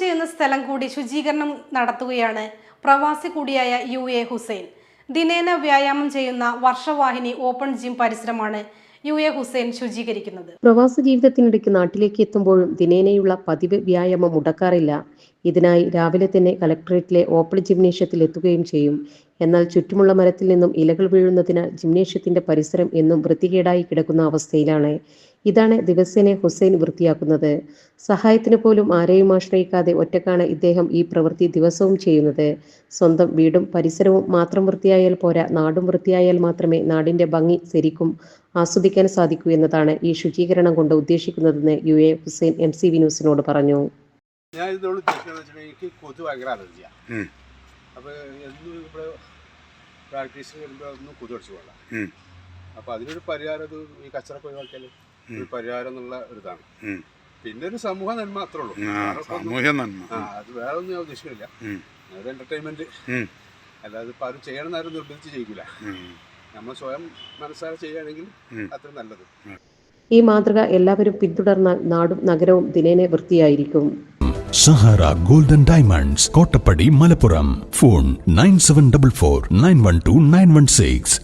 ചെയ്യുന്ന സ്ഥലം കൂടി ശുചീകരണം നടത്തുകയാണ് പ്രവാസി കൂടിയായ യു എ ഹുസൈൻ. ദിനേന വ്യായാമം ചെയ്യുന്ന വർഷവാഹിനി ഓപ്പൺ ജിം പരിസരമാണ് യു എ ഹുസൈൻ ശുചീകരിക്കുന്നത്. പ്രവാസ ജീവിതത്തിനിടയ്ക്ക് നാട്ടിലേക്ക് എത്തുമ്പോഴും ദിനേനയുള്ള പതിവ് വ്യായാമം മുടക്കാറില്ല. ഇതിനായി രാവിലെ തന്നെ കലക്ടറേറ്റിലെ ഓപ്പൺ ജിംനേഷ്യത്തിൽ എത്തുകയും ചെയ്യും. എന്നാൽ ചുറ്റുമുള്ള മരത്തിൽ നിന്നും ഇലകൾ വീഴുന്നതിനാൽ ജിംനേഷ്യത്തിന്റെ പരിസരം എന്നും വൃത്തികേടായി കിടക്കുന്ന അവസ്ഥയിലാണ്. ഇതാണ് ദിവസേനെ ഹുസൈൻ വൃത്തിയാക്കുന്നത്. സഹായത്തിന് പോലും ആരെയും ആശ്രയിക്കാതെ ഒറ്റക്കാണ് ഇദ്ദേഹം ഈ പ്രവൃത്തി ദിവസവും ചെയ്യുന്നത്. സ്വന്തം വീടും പരിസരവും മാത്രം വൃത്തിയായാൽ പോരാ നാടും വൃത്തിയായാൽ മാത്രമേ നാടിന്റെ ഭംഗി ശരിക്കും ആസ്വദിക്കാൻ സാധിക്കൂ എന്നതാണ് ഈ ശുചീകരണം കൊണ്ട് ഉദ്ദേശിക്കുന്നതെന്ന് U A Hussain M C V ന്യൂസിനോട് പറഞ്ഞു. ഞാൻ ഇതിനോട് എനിക്ക് കൊതു ഭയങ്കര അലർജിയാണ് അപ്പോൾ എന്നും ഇവിടെ പ്രാക്ടീസിന് വരുമ്പോൾ ഒന്നും കൊതു അടിച്ചു പോകണ്ട. അപ്പോൾ അതിനൊരു പരിഹാരം ഈ കച്ചറൊക്കെ ഒഴിവാക്കിയാൽ ഒരു പരിഹാരം എന്നുള്ള ഒരു ഇതാണ് പിന്നെ ഒരു സമൂഹ നന്മ അത്രേ ഉള്ളൂ. സാമൂഹ്യ നന്മ. ആ അത് വേറെ ഒന്നും ഞാൻ ഉദ്ദേശിക്കുന്നില്ല. ഉം. എന്റർടൈൻമെന്റ്. അല്ലാതെ ഇപ്പൊ ആരും ചെയ്യണം എന്നാലും നിർബന്ധിച്ച് ചെയ്യില്ല നമ്മൾ സ്വയം മനസ്സാരെ ചെയ്യുകയാണെങ്കിൽ. അത്ര നല്ലത്. ഈ മാതൃക എല്ലാവരും പിന്തുടർന്നാൽ നാടും നഗരവും ദിനേനെ വൃത്തിയായിരിക്കും. Sahara golden diamonds Kottappadi Malappuram. Phone nine seven double four nine one two nine one six.